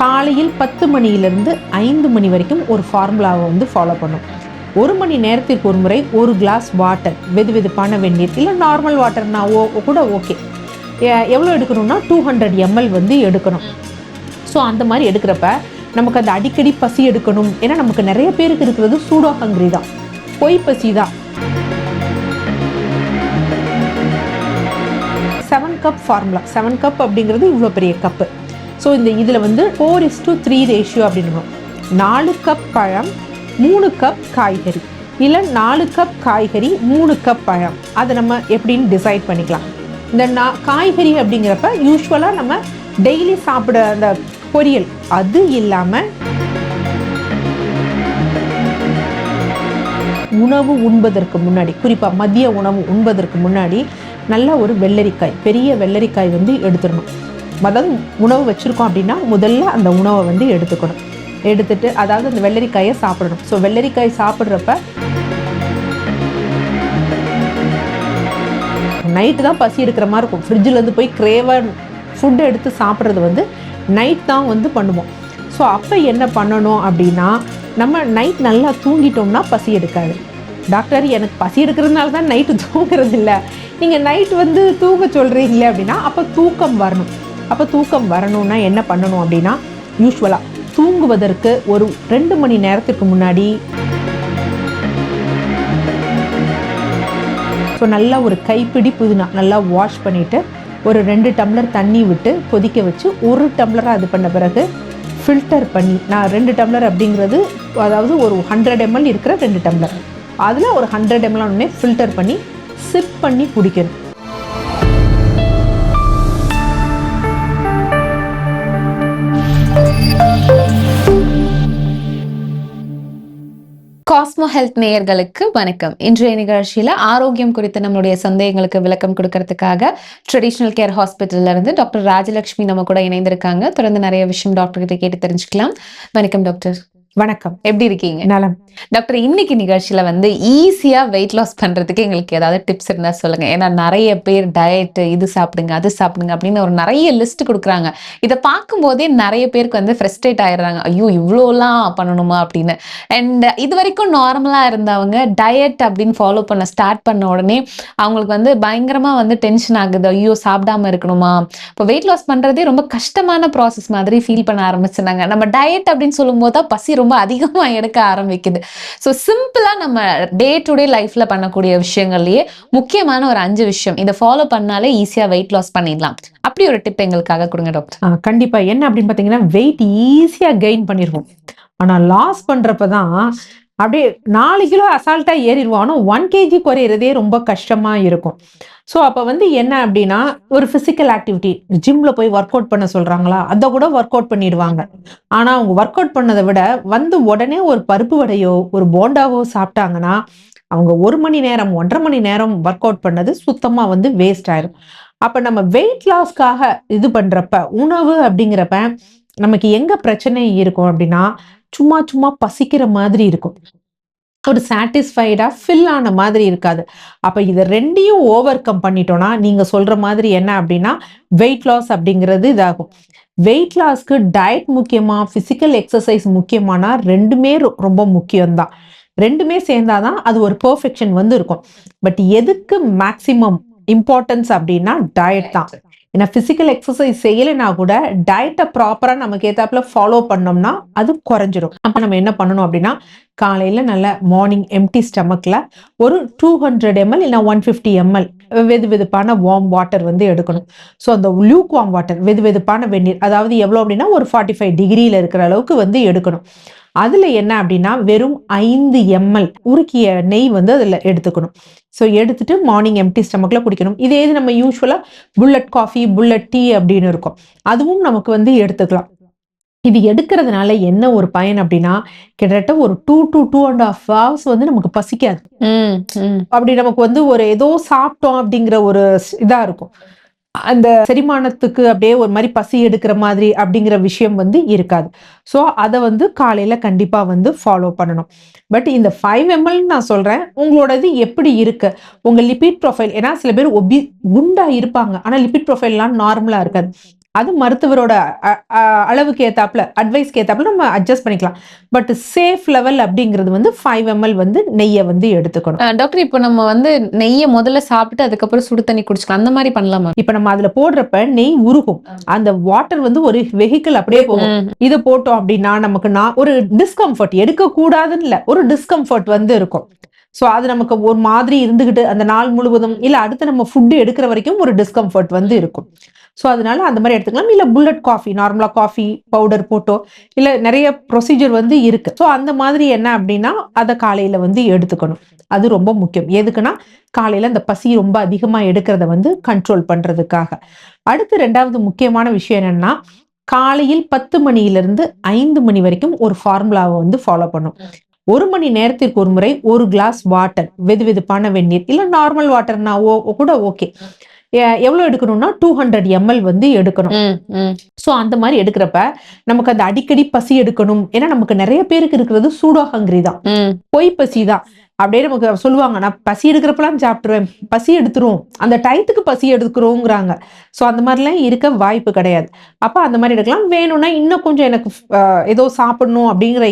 காலையில் பத்து மணியிலிருந்து ஐந்து மணி வரைக்கும் ஒரு ஃபார்முலாவை வந்து ஃபாலோ பண்ணும். ஒரு மணி நேரத்திற்கு ஒரு முறை ஒரு கிளாஸ் வாட்டர் வெது வெதுப்பான வெந்நீர் இல்லை நார்மல் வாட்டர்னா ஓ கூட ஓகே எவ்வளோ எடுக்கணும்னா டூ ஹண்ட்ரட் எம்எல் வந்து எடுக்கணும். ஸோ அந்த மாதிரி எடுக்கிறப்ப நமக்கு அந்த அடிக்கடி பசி எடுக்கணும். ஏன்னா நமக்கு நிறைய பேருக்கு இருக்கிறது சூடோ ஹங்கிரி தான். பொய் பசி தான். Seven cup formula seven cup அப்படிங்கிறது இவ்வளோ பெரிய கப்பு ஸோ இந்த இதில் வந்து four is to three ratio அப்படின்னு நாலு கப் பழம் மூணு கப் காய்கறி. இல்லை நாலு கப் காய்கறி மூணு கப் பழம். அதை நம்ம எப்படின்னு டிசைட் பண்ணிக்கலாம். இந்த நா காய்கறி அப்படிங்கிறப்ப யூஸ்வலாக நம்ம டெய்லி சாப்பிட அந்த பொரியல். அது இல்லாமல் உணவு உண்பதற்கு முன்னாடி குறிப்பாக மதிய உணவு உண்பதற்கு முன்னாடி நல்ல ஒரு வெள்ளரிக்காய் பெரிய வெள்ளரிக்காய் வந்து எடுத்துடணும். அதாவது உணவு வச்சுருக்கோம் அப்படின்னா முதல்ல அந்த உணவை வந்து எடுத்துக்கணும். எடுத்துட்டு அதாவது அந்த வெள்ளரிக்காயை சாப்பிடணும். ஸோ வெள்ளரிக்காய் சாப்பிட்றப்ப நைட்டு தான் பசி எடுக்கிற மாதிரி இருக்கும். ஃப்ரிட்ஜிலேருந்து போய் கிரேவர் ஃபுட்டு எடுத்து சாப்பிட்றது வந்து நைட் தான் வந்து பண்ணுவோம். ஸோ அப்போ என்ன பண்ணணும் அப்படின்னா நம்ம நைட் நல்லா தூங்கிட்டோம்னா பசி எடுக்காது. டாக்டர் எனக்கு பசி எடுக்கிறதுனால தான் நைட்டு தூங்குறது இல்லை நீங்கள் நைட் வந்து தூங்க சொல்கிறீங்களே அப்படின்னா அப்போ தூக்கம் வரணும். அப்போ தூக்கம் வரணும்னா என்ன பண்ணணும் அப்படின்னா யூஸ்வலாக தூங்குவதற்கு ஒரு ரெண்டு மணி நேரத்துக்கு முன்னாடி. ஸோ நல்லா ஒரு கைப்பிடி புதினா நல்லா வாஷ் பண்ணிவிட்டு ஒரு ரெண்டு டம்ளர் தண்ணி விட்டு கொதிக்க வச்சு ஒரு டம்ளராக அது பண்ண பிறகு ஃபில்டர் பண்ணி நான் ரெண்டு டம்ளர் அப்படிங்கிறது அதாவது ஒரு ஹண்ட்ரட் எம்எல் இருக்கிற ரெண்டு டம்ளர். அதில் ஒரு ஹண்ட்ரட் எம்எல் ஒன்றே ஃபில்டர் பண்ணி சிப் பண்ணி குடிக்கணும். காஸ்மோ ஹெல்த் நேயர்களுக்கு வணக்கம். இன்றைய நிகழ்ச்சியில ஆரோக்கியம் குறித்த நம்மளுடைய சந்தேகங்களுக்கு விளக்கம் கொடுக்கறதுக்காக ட்ரெடிஷ்னல் கேர் ஹாஸ்பிட்டல்ல இருந்து டாக்டர் ராஜலட்சுமி நம்ம கூட இணைந்திருக்காங்க. தொடர்ந்து நிறைய விஷயம் டாக்டர் கிட்ட கேட்டு தெரிஞ்சுக்கலாம். வணக்கம் டாக்டர். வணக்கம். எப்படி இருக்கீங்க? நலம். டாக்டர் இன்னைக்கு நிகழ்ச்சியில வந்து ஈஸியா வெயிட் லாஸ் பண்றதுக்கு எங்களுக்கு ஏதாவது டிப்ஸ் இருந்தா சொல்லுங்க. ஏன்னா நிறைய பேர் டயட் இது சாப்பிடுங்க அது சாப்பிடுங்க அப்படின்னு ஒரு நிறைய லிஸ்ட் கொடுக்குறாங்க. இதை பார்க்கும்போதே நிறைய பேருக்கு வந்து ஃப்ரெஸ்ட்ரேட் ஆயிடுறாங்க. ஐயோ இவ்வளோலாம் பண்ணணுமா அப்படின்னு. அண்ட் இது வரைக்கும் நார்மலா இருந்தவங்க டயட் அப்படின்னு ஃபாலோ பண்ண ஸ்டார்ட் பண்ண உடனே அவங்களுக்கு வந்து பயங்கரமா வந்து டென்ஷன் ஆகுது. ஐயோ சாப்பிடாம இருக்கணுமா? இப்போ வெயிட் லாஸ் பண்றதே ரொம்ப கஷ்டமான ப்ராசஸ் மாதிரி ஃபீல் பண்ண ஆரம்பிச்சிருந்தாங்க. நம்ம டயட் அப்படின்னு சொல்லும்போது தான் பசி ரொம்ப அதிகமா எடுக்க ஆரம்பிக்குது. ஸோ சிம்பிளா நம்ம டே டு டே லைஃப்பில் பண்ணக்கூடிய விஷயங்கள்லயே முக்கியமான ஒரு அஞ்சு விஷயம். இதை ஃபாலோ பண்ணாலே ஈஸியா வெயிட் லாஸ் பண்ணிடலாம். அப்படி ஒரு டிப் எங்களுக்காக கொடுங்க டாக்டர் கண்டிப்பாக கண்டிப்பா. என்ன அப்படின்னு பார்த்தீங்கன்னா வெயிட் ஈஸியாக கெயின் பண்ணிடுவோம் ஆனால் லாஸ் பண்ணுறப்ப தான் அப்படியே நாலு கிலோ அசால்ட்டாக ஏறிடுவோம். ஆனால் ஒன் கேஜி குறையிறதே ரொம்ப கஷ்டமாக இருக்கும். ஸோ அப்போ வந்து என்ன அப்படின்னா ஒரு ஃபிசிக்கல் ஆக்டிவிட்டி ஜிம்மில் போய் ஒர்க் அவுட் பண்ண சொல்கிறாங்களா அதை கூட ஒர்க் அவுட் பண்ணிடுவாங்க. ஆனால் அவங்க ஒர்க் அவுட் பண்ணதை விட வந்து உடனே ஒரு பருப்பு வடையோ ஒரு போண்டாவோ சாப்பிட்டாங்கன்னா அவங்க ஒரு மணி நேரம் ஒன்றரை மணி நேரம் ஒர்க் அவுட் பண்ணது சுத்தமாக வந்து வேஸ்ட் ஆயிரும். அப்போ நம்ம வெயிட் லாஸ்க்காக இது பண்ணுறப்ப உணவு அப்படிங்கிறப்ப நமக்கு எங்கே பிரச்சனை இருக்கும் அப்படின்னா சும்மா சும்மா பசிக்கிற மாதிரி இருக்கும். ஒரு சாட்டிஸ்ஃபைடாக ஃபில் ஆன மாதிரி இருக்காது. அப்போ இதை ரெண்டையும் ஓவர் கம் பண்ணிட்டோம்னா நீங்கள் சொல்கிற மாதிரி என்ன அப்படின்னா வெயிட் லாஸ் அப்படிங்கிறது இதாகும். வெயிட் லாஸ்க்கு டயட் முக்கியமாக ஃபிசிக்கல் எக்ஸசைஸ் முக்கியமானா ரெண்டுமே ரொ- ரொம்ப முக்கியம்தான். ரெண்டுமே சேர்ந்தாதான் அது ஒரு பர்ஃபெக்ஷன் வந்து இருக்கும். பட் எதுக்கு மேக்சிமம் இம்பார்ட்டன்ஸ் அப்படின்னா டயட் தான். ஏன்னா ஃபிசிக்கல் எக்ஸசைஸ் செய்யலைனா கூட டயட்டை ப்ராப்பராக நமக்கு ஏத்தாப்புல ஃபாலோ பண்ணோம்னா அது குறைஞ்சிரும். அப்போ நம்ம என்ன பண்ணணும் அப்படின்னா காலையில் நல்ல மார்னிங் எம்டி ஸ்டமக்கில் ஒரு டூ ஹண்ட்ரட் எம்எல் இல்லை ஒன் ஃபிஃப்டி எம்எல் வெது வெதுப்பான வார்ம் வாட்டர் வந்து எடுக்கணும். ஸோ அந்த லியூக் வார்ம் வாட்டர் வெது வெதுப்பான வெந்நீர் அதாவது எவ்வளோ அப்படின்னா ஒரு ஃபார்ட்டி ஃபைவ் டிகிரியில் இருக்கிற அளவுக்கு வந்து எடுக்கணும். அதில் என்ன அப்படின்னா வெறும் ஐந்து எம்எல் உருக்கிய நெய் வந்து அதில் எடுத்துக்கணும். ஸோ எடுத்துட்டு மார்னிங் எம்டி ஸ்டமக்கில் குடிக்கணும். இதே இது நம்ம யூஸ்வலாக புல்லட் காஃபி புல்லட் டீ அப்படின்னு இருக்கும். அதுவும் நமக்கு வந்து எடுத்துக்கலாம். இது எடுக்கிறதுனால என்ன ஒரு பயன் அப்படின்னா கிட்டத்தட்ட ஒரு two to two and half hours வந்து நமக்கு பசிக்காது. அப்படி நமக்கு வந்து ஒரு ஏதோ சாப்பிட்டோம் அப்படிங்கிற ஒரு ஸ்- இதா இருக்கும். அந்த செரிமானத்துக்கு அப்படியே ஒரு மாதிரி பசி எடுக்கிற மாதிரி அப்படிங்கிற விஷயம் வந்து இருக்காது. ஸோ அதை வந்து காலையில கண்டிப்பா வந்து ஃபாலோ பண்ணணும். பட் இந்த ஃபைவ் எம்எல் நான் சொல்றேன் உங்களோடது எப்படி இருக்கு? உங்க லிபிட் ப்ரொஃபைல் ஏன்னா சில பேர் ஒபி குண்டா இருப்பாங்க. ஆனா லிபிட் ப்ரொஃபைல்லாம் நார்மலா இருக்காது. அது மருத்துவரோட அளவுக்கு ஏத்தாப்புல அட்வைஸ்க்கு ஏத்தாப்புல நம்ம அட்ஜஸ்ட் பண்ணிக்கலாம். பட் சேஃப் லெவல் அப்படிங்கிறது வந்து ஃபைவ் எம்எல் வந்து நெய்யை வந்து எடுத்துக்கணும். டாக்டர் இப்போ நம்ம வந்து நெய்யை முதல்ல சாப்பிட்டு அதுக்கப்புறம் சுடு தண்ணி குடிச்சுக்கலாம். அந்த மாதிரி பண்ணலாமா? இப்ப நம்ம அதுல போடுறப்ப நெய் உருகும். அந்த வாட்டர் வந்து ஒரு வெஹிக்கிள் அப்படியே போகும். இது போட்டோம் அப்படின்னா நமக்கு நான் ஒரு டிஸ்கம்ஃபர்ட் எடுக்க கூடாதுன்னு இல்ல. ஒரு டிஸ்கம்ஃபர்ட் வந்து இருக்கும். ஸோ அது நமக்கு ஒரு மாதிரி இருந்துகிட்டு அந்த நாள் முழுவதும் இல்ல அடுத்து நம்ம ஃபுட்டு எடுக்கிற வரைக்கும் ஒரு டிஸ்கம்ஃபர்ட் வந்து இருக்கும். ஸோ அதனால அந்த மாதிரி எடுத்துக்கலாம். இல்லை புல்லட் காஃபி நார்மலாக காஃபி பவுடர் போட்டோ இல்லை நிறைய ப்ரொசீஜர் வந்து இருக்கு. ஸோ அந்த மாதிரி என்ன அப்படின்னா அதை காலையில் வந்து எடுத்துக்கணும். அது ரொம்ப முக்கியம். எதுக்குன்னா காலையில் அந்த பசி ரொம்ப அதிகமாக எடுக்கிறத வந்து கண்ட்ரோல் பண்ணுறதுக்காக அடுத்து ரெண்டாவது முக்கியமான விஷயம் என்னென்னா காலையில் பத்து மணியிலிருந்து ஐந்து மணி வரைக்கும் ஒரு ஃபார்முலாவை வந்து ஃபாலோ பண்ணும் ஒரு மணி நேரத்திற்கு ஒரு முறை ஒரு கிளாஸ் வாட்டர் வெது வெதுப்பான வெந்நீர் இல்லை நார்மல் வாட்டர்னா ஓ கூட ஓகே எவ்வளவு எடுக்கணும்னா டூ ஹண்ட்ரட் எம்எல் வந்து எடுக்கணும். ஸோ அந்த மாதிரி எடுக்கிறப்ப நமக்கு அந்த அடிக்கடி பசி எடுக்கணும். ஏன்னா நமக்கு நிறைய பேருக்கு இருக்கிறது சூடோ ஹங்கிரி தான் பொய் பசி தான். அப்படியே நமக்கு சொல்லுவாங்க நான் பசி எடுக்கிறப்பெல்லாம் சாப்பிட்டுருவேன். பசி எடுத்துரும். அந்த டயத்துக்கு பசி எடுக்கிறோங்கிறாங்க ஸோ அந்த மாதிரிலாம் இருக்க வாய்ப்பு கிடையாது. அப்போ அந்த மாதிரி எடுக்கலாம். வேணும்னா இன்னும் கொஞ்சம் எனக்கு ஏதோ சாப்பிடணும் அப்படிங்கிற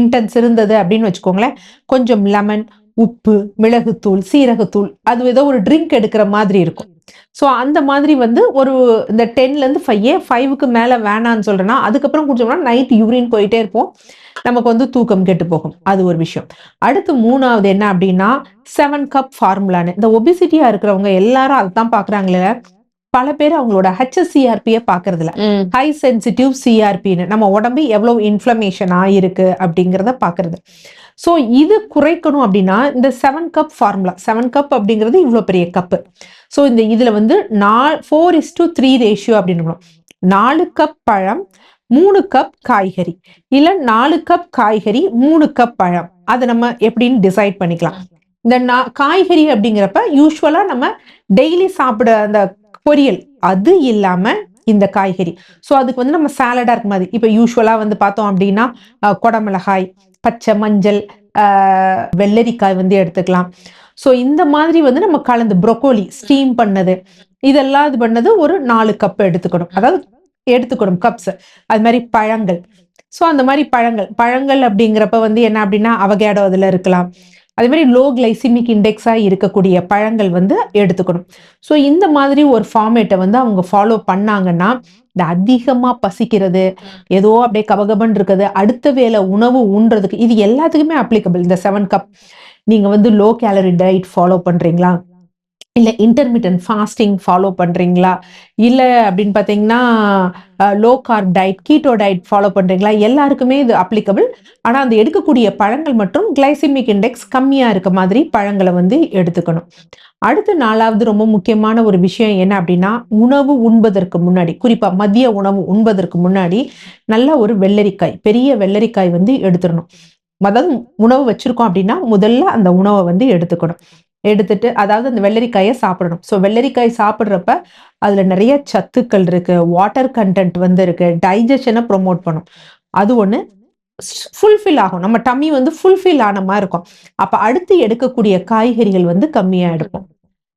இன்டென்ஸ் இருந்தது அப்படின்னு வச்சுக்கோங்களேன். கொஞ்சம் லெமன் உப்பு மிளகுத்தூள் சீரகத்தூள் அது ஏதோ ஒரு ட்ரிங்க் எடுக்கிற மாதிரி இருக்கும். ஸோ அந்த மாதிரி வந்து ஒரு இந்த டென்லேருந்து ஃபைவ் ஏ ஃபைவுக்கு மேலே வேணான்னு சொல்கிறேன்னா அதுக்கப்புறம் குடிச்சோம்னா நைட் யூரின் போயிட்டே இருப்போம். நமக்கு வந்து தூக்கம் கெட்டு போகும். அது ஒரு விஷயம். அடுத்து மூணாவது என்ன அப்படின்னா செவன் கப் ஃபார்முலான்னு இந்த ஒபிசிட்டியாக இருக்கிறவங்க எல்லாரும் அதுதான் பாக்குறாங்களே பல பேர் அவங்களோட ஹெச்எஸ்சிஆர்பியை பாக்குறதுல. ஹை சென்சிட்டிவ் சிஆர்பின்னு நம்ம உடம்பு எவ்வளவு இன்ஃப்ளமேஷன் ஆயிருக்கு அப்படிங்கிறத பாக்குறது. ஸோ இது குறைக்கணும் அப்படின்னா இந்த seven cup formula seven cup அப்படிங்கிறது இவ்வளோ பெரிய கப்பு ஸோ இந்த இதுல வந்து நா four is to three ratio அப்படின்னு நாலு கப் பழம் மூணு கப் காய்கறி. இல்ல நாலு கப் காய்கறி மூணு கப் பழம். அதை நம்ம எப்படின்னு டிசைட் பண்ணிக்கலாம். இந்த நா- காய்கறி அப்படிங்கிறப்ப யூஸ்வலா நம்ம டெய்லி சாப்பிட அந்த பொரியல் அது இல்லாம இந்த காய்கறி. ஸோ அதுக்கு வந்து நம்ம சாலடா இருக்க மாதிரி. இப்போ யூஸ்வலா வந்து பார்த்தோம் அப்படின்னா குடமிளகாய் பச்சை மஞ்சள் வெள்ளரிக்காய் வந்து எடுத்துக்கலாம். ஸோ இந்த மாதிரி வந்து நம்ம கலந்து ப்ரொக்கோலி ஸ்டீம் பண்ணது இதெல்லாம் இது பண்ணது ஒரு நாலு கப் எடுத்துக்கணும். அதாவது எடுத்துக்கணும் கப்ஸ் அது மாதிரி பழங்கள். ஸோ அந்த மாதிரி பழங்கள். பழங்கள் அப்படிங்கிறப்ப வந்து என்ன அப்படின்னா அவகேடோ அதில் இருக்கலாம். அதே மாதிரி லோ கிளைசிமிக் இண்டெக்ஸாக இருக்கக்கூடிய பழங்கள் வந்து எடுத்துக்கணும். ஸோ இந்த மாதிரி ஒரு ஃபார்மேட்டை வந்து அவங்க ஃபாலோ பண்ணாங்கன்னா இந்த அதிகமாக பசிக்கிறது ஏதோ அப்படியே கபகபன் இருக்குது அடுத்த வேளை உணவு உண்றதுக்கு இது எல்லாத்துக்குமே அப்ளிகபிள் இந்த செவன் கப் நீங்கள் வந்து லோ கேலரி டயட் ஃபாலோ பண்ணுறீங்களா இல்லை இன்டர்மீடியன்ட் ஃபாஸ்டிங் ஃபாலோ பண்ணுறீங்களா இல்லை அப்படின்னு பார்த்தீங்கன்னா low carb diet keto diet follow பண்ணுறீங்களா எல்லாருக்குமே இது அப்ளிகபிள் ஆனால் அந்த எடுக்கக்கூடிய பழங்கள் மற்றும் கிளைசிமிக் இண்டெக்ஸ் கம்மியாக இருக்க மாதிரி பழங்களை வந்து எடுத்துக்கணும். அடுத்து நாலாவது ரொம்ப முக்கியமான ஒரு விஷயம் என்ன அப்படின்னா உணவு உண்பதற்கு முன்னாடி குறிப்பாக மதிய உணவு உண்பதற்கு முன்னாடி நல்ல ஒரு வெள்ளரிக்காய் பெரிய வெள்ளரிக்காய் வந்து எடுத்துடணும். அதாவது உணவு வச்சிருக்கோம் அப்படின்னா முதல்ல அந்த உணவை வந்து எடுத்துக்கணும். எடுத்துட்டு அதாவது அந்த வெள்ளரிக்காயை சாப்பிடணும். ஸோ வெள்ளரிக்காய் சாப்பிட்றப்ப அதில் நிறைய சத்துக்கள் இருக்கு வாட்டர் கண்டென்ட் வந்து இருக்கு டைஜஷனை ப்ரொமோட் பண்ணும். அது ஒன்று ஃபுல்ஃபில் ஆகும். நம்ம டம்மி வந்து ஃபுல்ஃபில் ஆன மாதிரி இருக்கும். அப்போ அடுத்து எடுக்கக்கூடிய காய்கறிகள் வந்து கம்மியாக எடுக்கும்.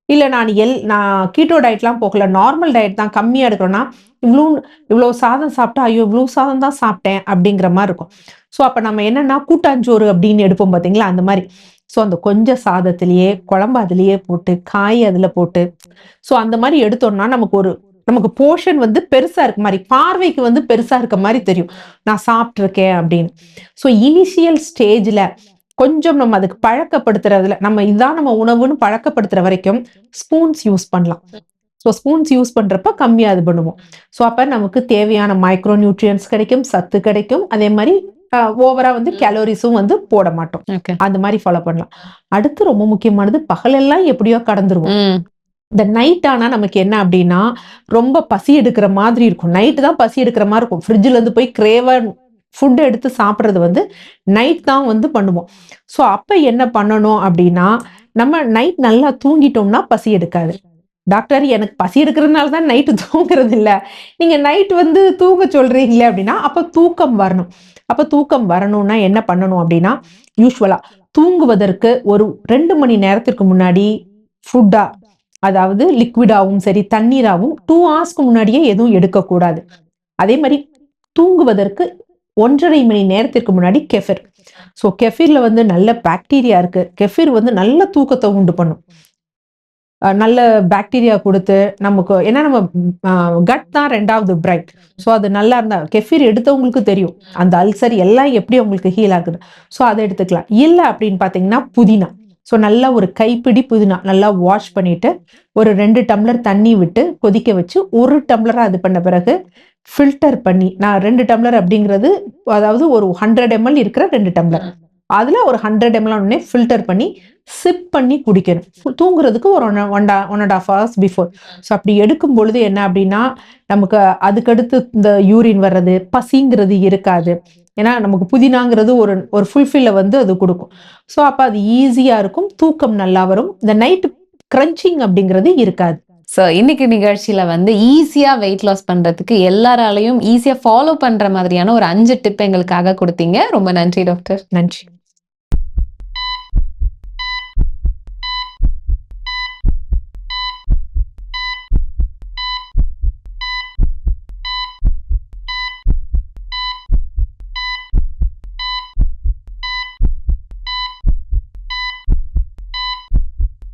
இல்லை நான் எல் நான் கீட்டோ டயட்லாம் போகல. நார்மல் டயட் தான் கம்மியாக எடுக்கிறோன்னா இவ்வளோ இவ்வளோ சாதம் சாப்பிட்டா ஐயோ இவ்வளோ சாதம் தான் சாப்பிட்டேன் அப்படிங்கிற மாதிரி இருக்கும். ஸோ அப்போ நம்ம என்னன்னா கூட்டாஞ்சோறு அப்படின்னு எடுப்போம் பார்த்தீங்களா அந்த மாதிரி. ஸோ அந்த கொஞ்சம் சாதத்திலேயே குழம்பு அதுலயே போட்டு காய் அதுல போட்டு ஸோ அந்த மாதிரி எடுத்தோம்னா நமக்கு ஒரு நமக்கு போர்ஷன் வந்து பெருசா இருக்க மாதிரி பார்வைக்கு வந்து பெருசா இருக்க மாதிரி தெரியும். நான் சாப்பிட்ருக்கேன் அப்படின்னு. ஸோ இனிஷியல் ஸ்டேஜ்ல கொஞ்சம் நம்ம அதுக்கு பழக்கப்படுத்துறதுல நம்ம இதான் நம்ம உணவுன்னு பழக்கப்படுத்துற வரைக்கும் ஸ்பூன்ஸ் யூஸ் பண்ணலாம். ஸோ ஸ்பூன்ஸ் யூஸ் பண்றப்ப கம்மியா இது பண்ணுவோம். ஸோ அப்ப நமக்கு தேவையான மைக்ரோ நியூட்ரியன்ஸ் கிடைக்கும் சத்து கிடைக்கும். அதே மாதிரி ஓவரா வந்து கேலோரிஸும் வந்து போட மாட்டோம். அந்த மாதிரி ஃபாலோ பண்ணலாம். அடுத்து ரொம்ப முக்கியமானது பகலெல்லாம் எப்படியோ கடந்துருவோம். இந்த நைட் ஆனா நமக்கு என்ன அப்படின்னா ரொம்ப பசி எடுக்கிற மாதிரி இருக்கும். நைட்டு தான் பசி எடுக்கிற மாதிரி இருக்கும். ஃப்ரிட்ஜ்ல இருந்து போய் கிரேவா ஃபுட் எடுத்து சாப்பிட்றது வந்து நைட் தான் வந்து பண்ணுவோம். ஸோ அப்ப என்ன பண்ணணும் அப்படின்னா நம்ம நைட் நல்லா தூங்கிட்டோம்னா பசி எடுக்காது. டாக்டர் எனக்கு பசி எடுக்கிறதுனால தான் நைட்டு தூங்குறது இல்லை நீங்கள் நைட் வந்து தூங்க சொல்கிறீங்களே அப்படின்னா அப்போ தூக்கம் வரணும். அப்போ தூக்கம் வரணும்னா என்ன பண்ணணும் அப்படின்னா யூஸ்வலாக தூங்குவதற்கு ஒரு ரெண்டு மணி நேரத்திற்கு முன்னாடி ஃபுட்டாக அதாவது லிக்விடாவும் சரி தண்ணீராகவும் டூ ஹவர்ஸ்க்கு முன்னாடியே எதுவும் எடுக்கக்கூடாது. அதே மாதிரி தூங்குவதற்கு ஒன்றரை மணி நேரத்திற்கு முன்னாடி கெஃபிர் ஸோ கெஃபிரில் வந்து நல்ல பாக்டீரியா இருக்குது கெஃபிர் வந்து நல்ல தூக்கத்தை உண்டு பண்ணும். நல்ல பாக்டீரியா கொடுத்து நமக்கு ஏன்னா நம்ம கட் தான் ரெண்டாவது பிரைட் ஸோ அது நல்லா இருந்தா கெஃபிர் எடுத்தவங்களுக்கு தெரியும். அந்த அல்சர் எல்லாம் எப்படி அவங்களுக்கு ஹீல் ஆகுது. ஸோ அதை எடுத்துக்கலாம். இல்லை அப்படின்னு பார்த்தீங்கன்னா புதினா. ஸோ நல்லா ஒரு கைப்பிடி புதினா நல்லா வாஷ் பண்ணிட்டு ஒரு ரெண்டு டம்ளர் தண்ணி விட்டு கொதிக்க வச்சு ஒரு டம்ளராக அது பண்ண பிறகு ஃபில்டர் பண்ணி நான் ரெண்டு டம்ளர் அப்படிங்கிறது அதாவது ஒரு ஹண்ட்ரட் எம்எல் இருக்கிற ரெண்டு டம்ளர். அதில் ஒரு ஹண்ட்ரட் எம்எல் உடனே ஃபில்டர் பண்ணி சிப் பண்ணி குடிக்கணும். தூங்குறதுக்கு ஒரு one one one and half hours before so அப்படி எடுக்கும் பொழுது என்ன அப்படின்னா நமக்கு அதுக்கடுத்து இந்த யூரின் வர்றது பசிங்கிறது இருக்காது. ஏன்னா நமக்கு புதினாங்கிறது ஒரு ஒரு ஃபுல்ஃபில்ல வந்து அது கொடுக்கும். ஸோ அப்போ அது ஈஸியாக இருக்கும் தூக்கம் நல்லா வரும். இந்த நைட் கிரன்ச்சிங் அப்படிங்கிறது இருக்காது. ஸோ இன்னைக்கு நிகழ்ச்சியில வந்து ஈஸியா வெயிட் லாஸ் பண்றதுக்கு எல்லாராலையும் ஈஸியா ஃபாலோ பண்ற மாதிரியான ஒரு அஞ்சு டிப் எங்களுக்காக கொடுத்தீங்க. ரொம்ப நன்றி டாக்டர் நன்றி.